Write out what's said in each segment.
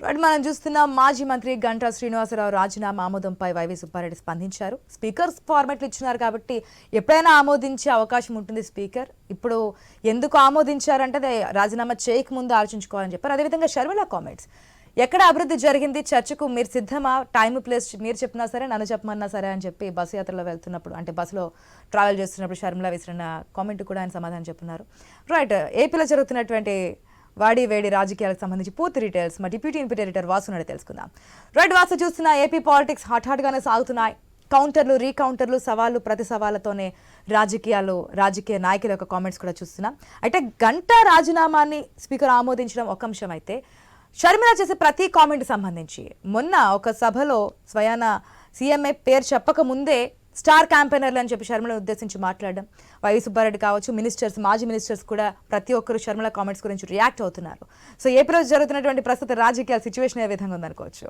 Right మనం చూస్తున్న మాజీ మంత్రి గంటా శ్రీనివాసరావు రాజీనామా ఆమోదంపై వైవి సుబ్బారెడ్డి స్పందించారు. స్పీకర్ ఫార్మాట్లు ఇచ్చినారు కాబట్టి ఎప్పుడైనా ఆమోదించే అవకాశం ఉంటుంది స్పీకర్. ఇప్పుడు ఎందుకు ఆమోదించారంటే రాజీనామా రాజీనామా చేయకముందు ఆలోచించుకోవాలని చెప్పారు. అదేవిధంగా షర్మిల కామెంట్స్. ఎక్కడ అభివృద్ధి జరిగింది? చర్చకు మీరు సిద్ధమా? టైం ప్లేస్ మీరు చెప్పినా సరే నన్ను చెప్పమన్నా సరే అని చెప్పి బస్సు యాత్రలో వెళ్తున్నప్పుడు అంటే బస్సులో ట్రావెల్ చేస్తున్నప్పుడు షర్మిల విసిరిన కామెంట్ కూడా ఆయన సమాధానం చెప్తున్నారు రైట్ ఏపీలో జరుగుతున్నటువంటి వాడి వేడి రాజకీయాలకు సంబంధించి పూర్తి డీటెయిల్స్ మా డిప్యూటీ ఇన్పుట్ ఎడిటర్ వాసునాడు తెలుసుకుందాం. రైట్ వాసు చూస్తున్న ఏపీ పాలిటిక్స్ హాట్ హాట్గానే సాగుతున్నాయి. కౌంటర్లు రీకౌంటర్లు సవాళ్ళు ప్రతి సవాళ్ళతోనే రాజకీయాలు రాజకీయ నాయకుల యొక్క కామెంట్స్ కూడా చూస్తున్నాం. అయితే గంటా రాజీనామాని స్పీకర్ ఆమోదించడం ఒక అంశం అయితే షర్మిల చేసే ప్రతి కామెంట్ సంబంధించి మొన్న ఒక సభలో స్వయాన సీఎంఏ పేరు చెప్పక ముందే స్టార్ క్యాంపెయినర్లు అని చెప్పి శర్మలను ఉద్దేశించి మాట్లాడడం. వైవి సుబ్బారెడ్డి కావచ్చు మినిస్టర్స్ మాజీ మినిస్టర్స్ కూడా ప్రతి ఒక్కరు శర్మల కామెంట్స్ గురించి రియాక్ట్ అవుతున్నారు. సో ఏపీలో జరుగుతున్నటువంటి ప్రస్తుత రాజకీయ సిచ్యువేషన్ ఏ విధంగా ఉందనుకోవచ్చు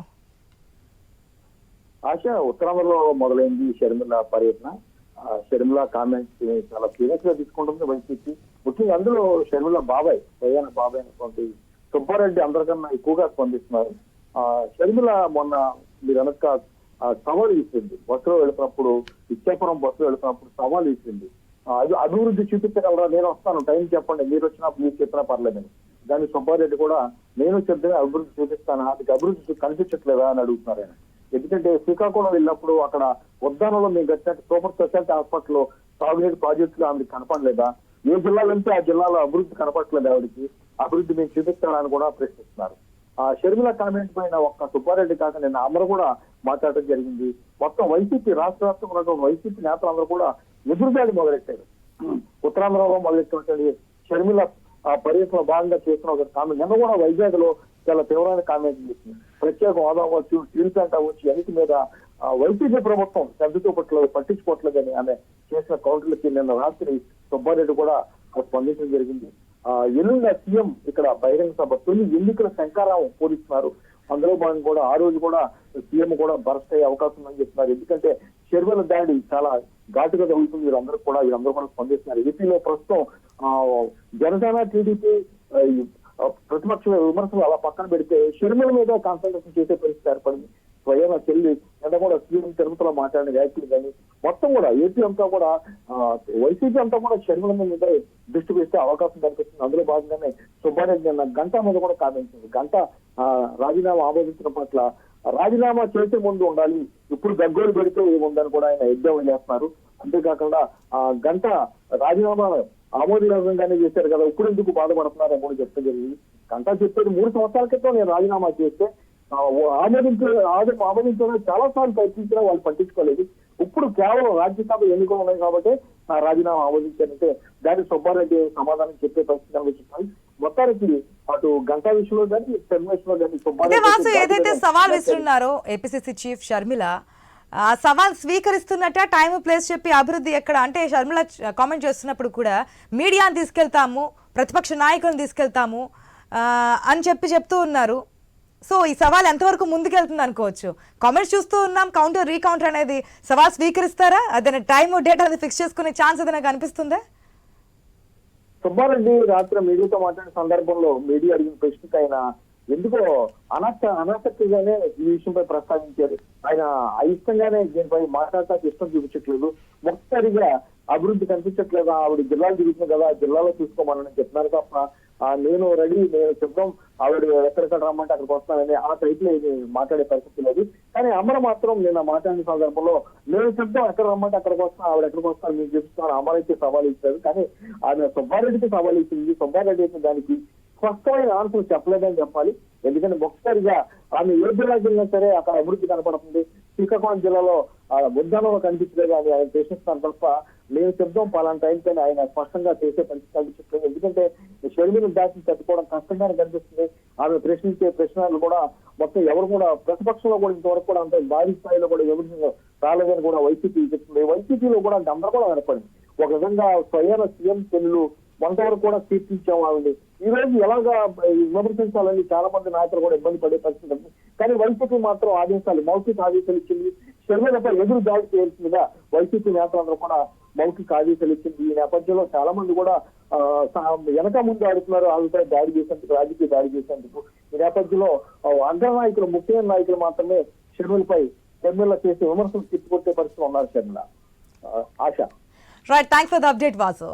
ఆశ ఉత్తరాంధ్రలో మొదలైంది షర్మిల పర్యటన. ఆ, షర్మిల కామెంట్స్ చాలా సీరియస్గా తీసుకుంటుంది వైసీపీ. ముఖ్యంగా అందులో షర్మిల బాబాయ్ ప్రయాణ బాబాయ్ అనేటువంటి సుబ్బారెడ్డి అందరికన్నా ఎక్కువగా స్పందిస్తున్నారు. ఆ, షర్మిల మొన్న మీరు అనక సవాల్ ఇచ్చింది బస్సులో వెళుతున్నప్పుడు ఇచ్చాపురం బస్సులో వెళుతున్నప్పుడు సవాల్ ఇచ్చింది అది అభివృద్ధి చూపించగలరా నేను వస్తాను. టైం చెప్పండి. మీరు వచ్చినా మీరు చెప్పినా పర్లేదని దాని సుబ్బారెడ్డి కూడా నేను చెప్తే అభివృద్ధి చూపిస్తానా? అది అభివృద్ధి కనిపించట్లేదా అని అడుగుతున్నారు ఆయన. ఎందుకంటే శ్రీకాకుళం వెళ్ళినప్పుడు అక్కడ ఉద్దానంలో మేము కట్టినట్టు సూపర్ స్పెషాలిటీ హాస్పిటల్ సాగునీటి ప్రాజెక్టులు ఆమెకి కనపడలేదా? ఏ జిల్లాలో ఆ జిల్లాలో అభివృద్ధి కనపడట్లేదు ఆవిడకి. అభివృద్ధి మేము చూపిస్తానని కూడా ప్రశ్నిస్తున్నారు. ఆ షర్మిల కామెంట్ పైన ఒక్క సుబ్బారెడ్డి కాక నిన్న అందరూ కూడా మాట్లాడటం జరిగింది. మొత్తం వైసీపీ రాష్ట్ర వ్యాప్తంగా ఉన్నటువంటి వైసీపీ నేతలందరూ కూడా ఎదురుదాడి మొదలెట్టారు. ఉత్తరాంధ్రలో మొదలెట్టినటువంటి షర్మిల ఆ భాగంగా చేసిన ఒక కామెంట్. నిన్న కూడా వైజాగ్లో చాలా తీవ్రమైన కామెంట్ చేసింది. ప్రత్యేక హోదా అవ్వచ్చు స్టీల్ ప్లాంట్ అవ్వచ్చు అన్నిటి మీద ఆ, వైసీపీ ప్రభుత్వం శ్రద్ధతో పట్ల పట్టించుకోవట్లేదని ఆమె చేసిన కౌంటర్లకి నిన్న రాత్రి సుబ్బారెడ్డి కూడా స్పందించడం జరిగింది. ఎల్లుండ సీఎం ఇక్కడ బహిరంగ సభ తొలి ఎన్నికల శంకారావం పూరిస్తున్నారు అందులో భాగంగా కూడా ఆ రోజు కూడా సీఎం కూడా బరస్ట్ అయ్యే అవకాశం ఉందని చెప్తున్నారు ఎందుకంటే షర్మిల దాడి చాలా ఘాటుగా జరుగుతుంది. వీరందరూ కూడా వీరందరూ కూడా స్పందిస్తున్నారు. ఏపీలో ప్రస్తుతం ఆ, జనసేన టీడీపీ ప్రతిపక్ష విమర్శలు అలా పక్కన పెడితే షర్మిల మీద కాన్సన్ట్రేషన్ చేసే పరిస్థితి ఏర్పడింది. స్వయం చెల్లి నిన్న కూడా సీఎం తిరుపతిలో మాట్లాడిన వ్యాఖ్యలు కానీ మొత్తం కూడా ఏపీ అంతా కూడా వైసీపీ అంతా కూడా షర్మిల మీద దృష్టి పెట్టే అవకాశం కనిపిస్తుంది అందులో భాగంగానే సుబ్బారెడ్డి నిన్న గంట మీద కూడా కామెంచింది గంట రాజీనామా ఆమోదించడం పట్ల రాజీనామా చేసే ముందు ఉండాలి. ఇప్పుడు దగ్గర పెడితే ఏముందని కూడా ఆయన ఎగ్జామ్ చేస్తున్నారు. అంతేకాకుండా ఆ గంట రాజీనామా ఆమోదయోగంగానే చేశారు కదా. ఇప్పుడు ఎందుకు బాధపడుతున్నారని కూడా చెప్తే జరిగింది. గంట చెప్పేది మూడు సంవత్సరాల క్రితం నేను రాజీనామా చేస్తే ఆమోదించ ఆమోదం ఆమోదించడం చాలా సార్లు ప్రయత్నించినా వాళ్ళు పట్టించుకోలేదు. ఇప్పుడు కేవలం రాజ్యసభ ఎన్నికలు ఉన్నాయి కాబట్టి ఆ రాజీనామా ఆమోదించారంటే దానికి సుబ్బారెడ్డి సమాధానం చెప్పే పరిస్థితి కనిపిస్తుంది. మొత్తానికి అటు గంటా విషయంలో కానీ విషయంలో కానీ సుబ్బారెడ్డి ఏదైతే సవాల్ విసురున్నారో ఏపీసీసీ చీఫ్ షర్మిల ఆ సవాల్ స్వీకరిస్తున్నట్ట టైం ప్లేస్ చెప్పి అభివృద్ధి ఎక్కడ? అంటే షర్మిల కామెంట్ చేస్తున్నప్పుడు కూడా మీడియాని తీసుకెళ్తాము ప్రతిపక్ష నాయకులను తీసుకెళ్తాము అని చెప్పి చెప్తూ ఉన్నారు. సో ఈ సవాల్ ఎంతవరకు ముందుకెళ్తుంది అనుకోవచ్చు. కామెంట్స్ చూస్తూ ఉన్నాం. కౌంటర్ రీకౌంటర్ అనేది సవాల్ స్వీకరిస్తారా? అదే టైం డేట్ అది ఫిక్స్ చేసుకునే ఛాన్స్ ఏదైనా కనిపిస్తుందా? సుబ్బారెడ్డి రాత్రి మీడియాతో మాట్లాడిన సందర్భంలో మీడియా అడిగిన ప్రశ్నకు ఆయన ఎందుకో అనాస అనాసక్తిగానే ఈ విషయంపై ప్రస్తావించారు. ఆయన అయిష్టంగానే దీనిపై మాట్లాడటానికి ఇష్టం చూపించట్లేదు. ఒక్కసారిగా అభివృద్ధి కనిపించట్లేదు. ఆవిడ జిల్లాలు తిరుగుతుంది కదా. జిల్లాలో చూసుకోమని చెప్తున్నారు తప్ప నేను రెడీ నేను చెప్తాం ఆవిడ ఎక్కడెక్కడ రమ్మంటే అక్కడికి వస్తానని ఆ టైప్లో ఇది మాట్లాడే పరిస్థితి లేదు. కానీ అమర మాత్రం నేను మాట్లాడిన సందర్భంలో నేను చెప్తాం ఎక్కడ రమ్మంటే అక్కడికి వస్తాను ఆవిడ ఎక్కడికి వస్తాను మీకు చెప్తాను అమర్ అయితే సవాల్ ఇచ్చారు. కానీ ఆమె సుబ్బారెడ్డికి సవాల్ ఇచ్చింది సుబ్బారెడ్డి అయితే దానికి స్పష్టమైన ఆన్సర్ చెప్పలేదని చెప్పాలి. ఎందుకంటే ఒకసారిగా ఆమె ఏ జిల్లాకి వెళ్ళినా సరే అక్కడ అభివృద్ధి కనపడుతుంది. శ్రీకాకుళం జిల్లాలో ఉద్యానంలో కనిపించలేదు అని ఆయన ప్రశ్నిస్తాను తప్ప మేము చెప్దాం పలానా టైంకైనా ఆయన స్పష్టంగా చేసే పరిస్థితి కనిపించట్లేదు ఎందుకంటే షర్మిని దాటిని తట్టుకోవడం కష్టంగానే కనిపిస్తుంది. ఆమె ప్రశ్నించే ప్రశ్నలు కూడా మొత్తం ఎవరు కూడా ప్రతిపక్షంలో కూడా ఇంతవరకు కూడా అంత భారీ స్థాయిలో కూడా ఎవరు రాలేదని కూడా వైసీపీ చెప్తుంది. వైసీపీలో కూడా గందరగోళం ఏర్పడింది. ఒక విధంగా స్వయాన సీఎం చెల్లు కొంతవరకు కూడా కీర్తించాం ఆవిడ ఈ రోజు ఎలాగా విమర్శించాలని చాలా మంది నాయకులు కూడా ఇబ్బంది పడే పరిస్థితి ఉంది. కానీ వైసీపీ మాత్రం ఆదేశాలు మౌఖిక ఆదేశాలు ఇచ్చింది. షర్మిలపై ఎదురు దాడి చేయాల్సిందిగా వైసీపీ నేతలందరూ కూడా మౌఖిక ఆదేశాలు ఇచ్చింది. ఈ నేపథ్యంలో చాలా మంది కూడా వెనక ముందు ఆడుతున్నారు. వాళ్ళపై దాడి చేసేందుకు రాజకీయ దాడి చేసేందుకు ఈ నేపథ్యంలో ఆ, అగ్ర నాయకులు ముఖ్యమైన నాయకులు మాత్రమే షర్మిలపై షర్మిల చేసే విమర్శలు తిప్పుకొట్టే పరిస్థితి ఉన్నారు షర్మిల ఆశ. Right thanks for the update Vasu